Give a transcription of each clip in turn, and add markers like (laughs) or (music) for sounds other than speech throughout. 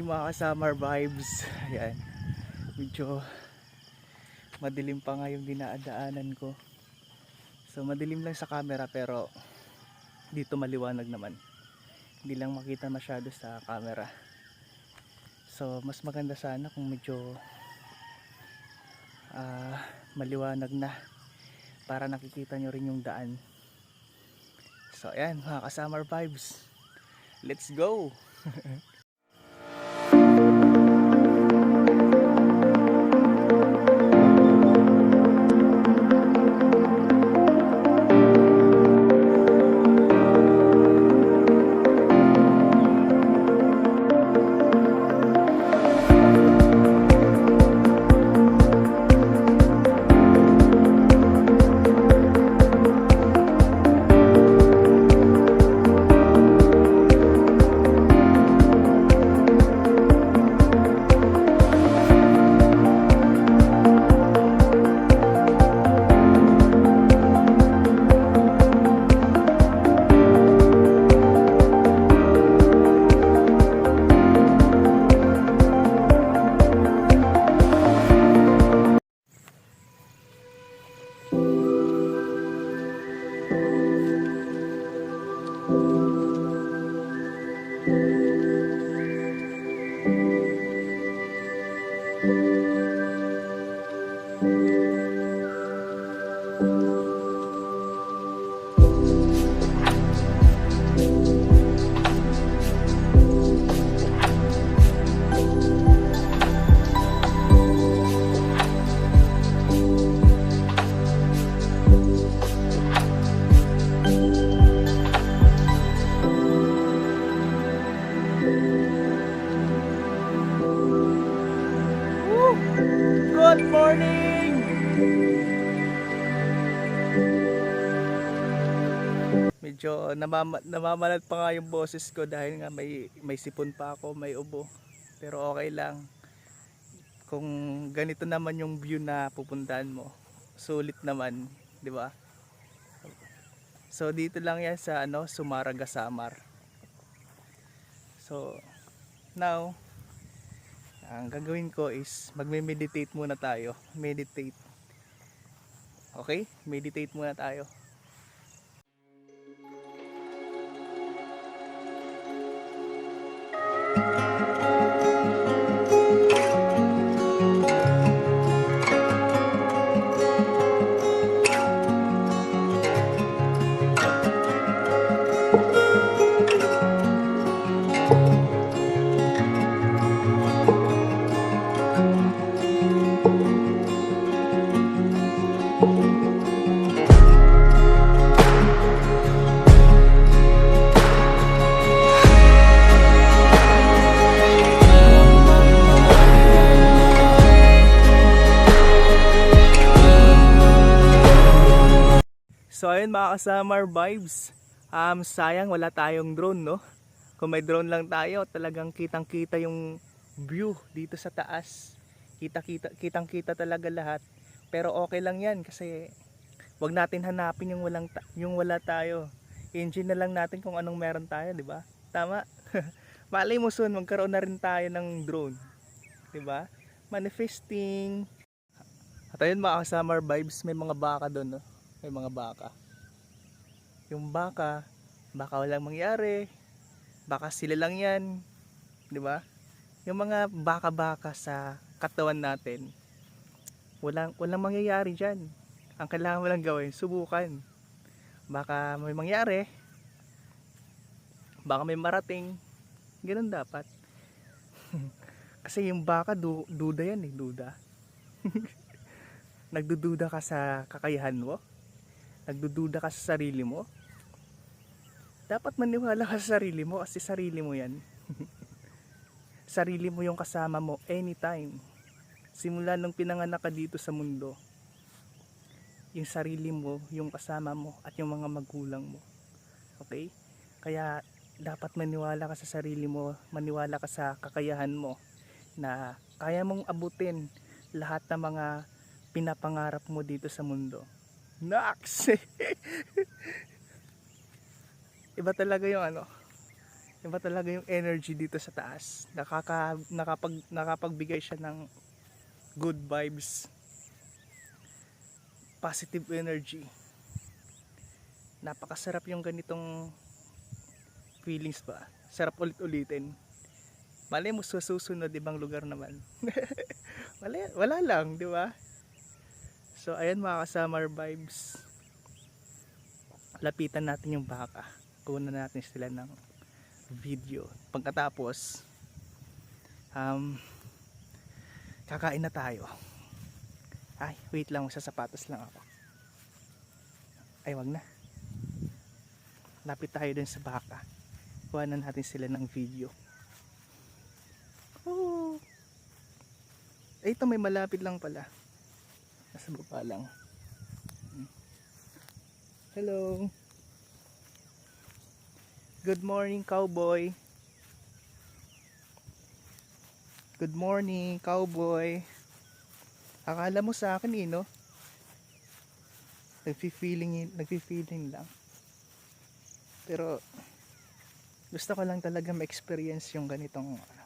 Morning mga kasamar vibes. Ayan. Medyo madilim pa nga yung dinadaanan ko. So madilim lang sa camera pero dito maliwanag naman. Hindi lang makita masyado sa camera. So mas maganda sana kung medyo ah, maliwanag na para nakikita nyo rin yung daan. So ayan mga kasamar vibes. Let's go! (laughs) Good Medyo namama, namamalat pa nga yung boses ko dahil nga may, may sipon pa ako, may ubo. Pero okay lang. Kung ganito naman yung view na pupuntahan mo, sulit naman, di ba? So dito lang yan sa ano, Sumaraga Samar. So now, ang gagawin ko is magme-meditate muna tayo. Meditate. Okay? Meditate muna tayo. So ayun mga kasamar vibes. Um, sayang wala tayong drone no. Kung may drone lang tayo, talagang kitang-kita yung view dito sa taas. Kita-kita kitang-kita talaga lahat. Pero okay lang 'yan kasi wag natin hanapin yung walang yung wala tayo. Engine na lang natin kung anong meron tayo, di ba? Tama. (laughs) Malay mo soon magkaroon na rin tayo ng drone. Di ba? Manifesting. At ayun mga kasamar vibes, may mga baka doon, no? May mga baka. Yung baka, baka walang mangyari. Baka sila lang yan. Di ba? Yung mga baka-baka sa katawan natin, walang, walang mangyayari dyan. Ang kailangan mo lang gawin, subukan. Baka may mangyari. Baka may marating. Ganun dapat. (laughs) Kasi yung baka, du- duda yan eh, duda. (laughs) Nagdududa ka sa kakayahan mo? Nagdududa ka sa sarili mo, dapat maniwala ka sa sarili mo kasi sarili mo yan. (laughs) sarili mo yung kasama mo anytime. Simula nung pinanganak ka dito sa mundo, yung sarili mo, yung kasama mo, at yung mga magulang mo. Okay? Kaya dapat maniwala ka sa sarili mo, maniwala ka sa kakayahan mo na kaya mong abutin lahat ng mga pinapangarap mo dito sa mundo. Nax! (laughs) Iba talaga yung ano, Iba talaga yung energy dito sa taas. Nakaka, nakapag, nakapagbigay siya ng good vibes. Positive energy. Napakasarap yung ganitong feelings ba. Sarap ulit-ulitin. Malay mo sa susunod ibang lugar naman. (laughs) wala, wala lang, di ba? So ayan mga ka-summer vibes. Lapitan natin yung baka. Kunan natin sila ng video. Pagkatapos, um, kakain na tayo. Ay, wait lang, sa sapatos lang ako. Ay, wag na. Lapit tayo dun sa baka. Kuha na natin sila ng video. Oh. Eh, ito may malapit lang pala. Nasa baba lang. Hello. Good morning, cowboy. Good morning, cowboy. Akala mo sa akin eh, no? Nagfi-feeling, nagfi-feeling lang. Pero, gusto ko lang talaga ma-experience yung ganitong, ano,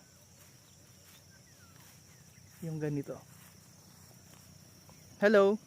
yung ganito. Hello.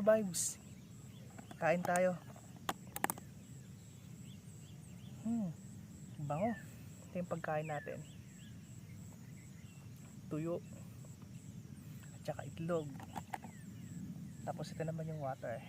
Mga ka-summer vibes. Kain tayo. Hmm. Bango. Ito yung pagkain natin. Tuyo. At saka itlog. Tapos ito naman yung water.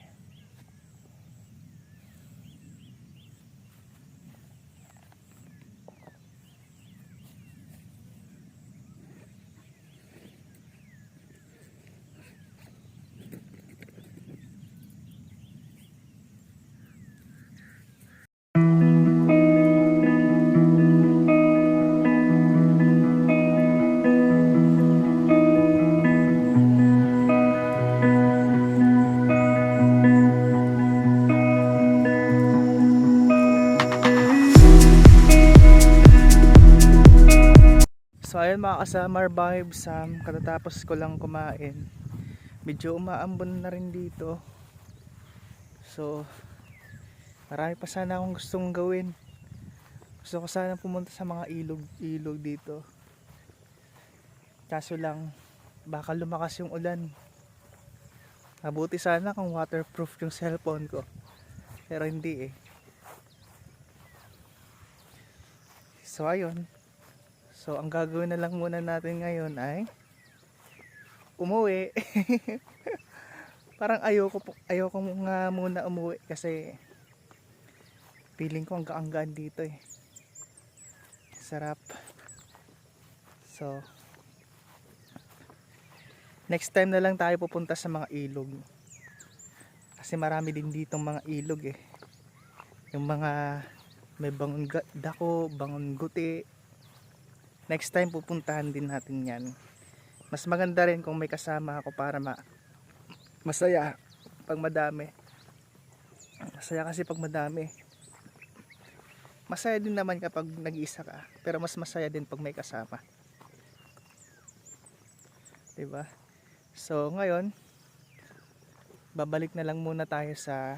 Mga ka-summer vibes, um, katatapos ko lang kumain. Medyo umaambon na rin dito. So marami pa sana akong gustong gawin. Gusto ko sana pumunta sa mga ilog-ilog dito. Kaso lang baka lumakas yung ulan. Mabuti sana kung waterproof yung cellphone ko. Pero hindi eh. So ayun, So, ang gagawin na lang muna natin ngayon ay umuwi. (laughs) Parang ayoko ayoko nga muna umuwi kasi feeling ko ang gaanggaan dito eh. Sarap. So, next time na lang tayo pupunta sa mga ilog. Kasi marami din ditong mga ilog eh. Yung mga may bangon dako, bangon guti, next time pupuntahan din natin yan. Mas maganda rin kung may kasama ako para ma masaya pag madami. Masaya kasi pag madami. Masaya din naman kapag nag-iisa ka pero mas masaya din pag may kasama. Ba So ngayon, babalik na lang muna tayo sa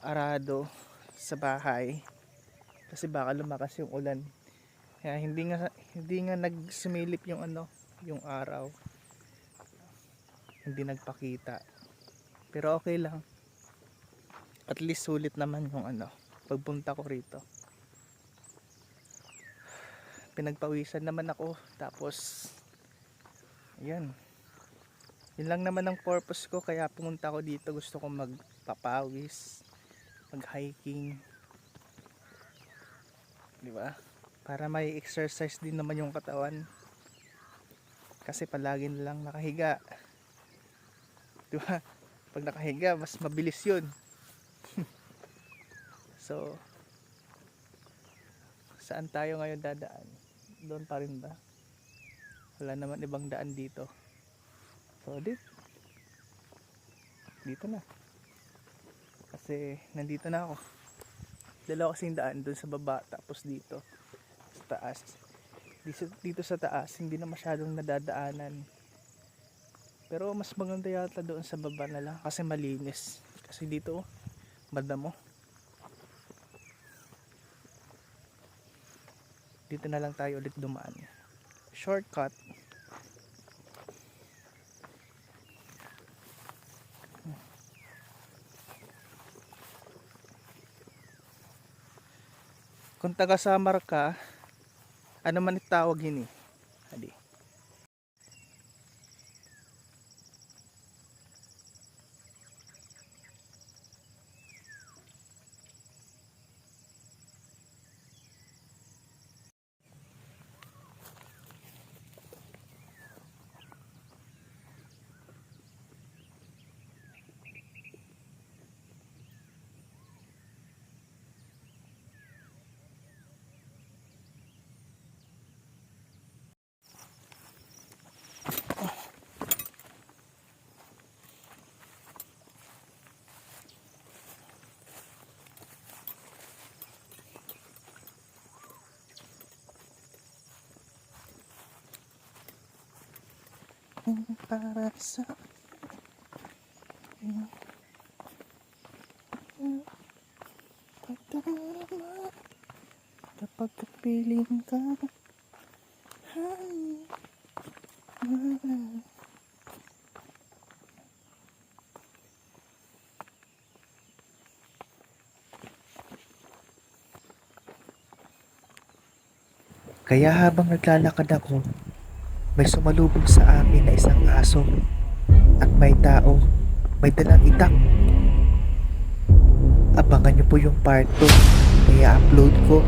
arado sa bahay. Kasi baka lumakas yung ulan. Kaya hindi nga hindi nga nagsumilip yung ano, yung araw. Hindi nagpakita. Pero okay lang. At least sulit naman yung ano, pagpunta ko rito. Pinagpawisan naman ako tapos Ayan. Yun lang naman ang purpose ko kaya pumunta ako dito. Gusto ko magpapawis, mag-hiking. 'Di ba? Para may exercise din naman yung katawan. Kasi palagi lang nakahiga. (laughs) 'Di ba? Pag nakahiga, mas mabilis 'yun. (laughs) so saan tayo ngayon dadaan? Doon pa rin ba? wala naman ibang daan dito so dito dito na kasi nandito na ako dalawa kasing daan dun sa baba tapos dito taas. Dito, sa taas hindi na masyadong nadadaanan. Pero mas maganda yata doon sa baba na lang kasi malinis. Kasi dito madamo dito na lang tayo ulit dumaan. Shortcut. Kung taga Samar ka ano man itawag yun eh Hadi. para sa pagdarama kapag kapiling ka ay mahal Kaya habang naglalakad ako, may sumalubong sa amin na isang aso at may tao, may dalang itak. Abangan niyo po yung part 2 na i-upload ko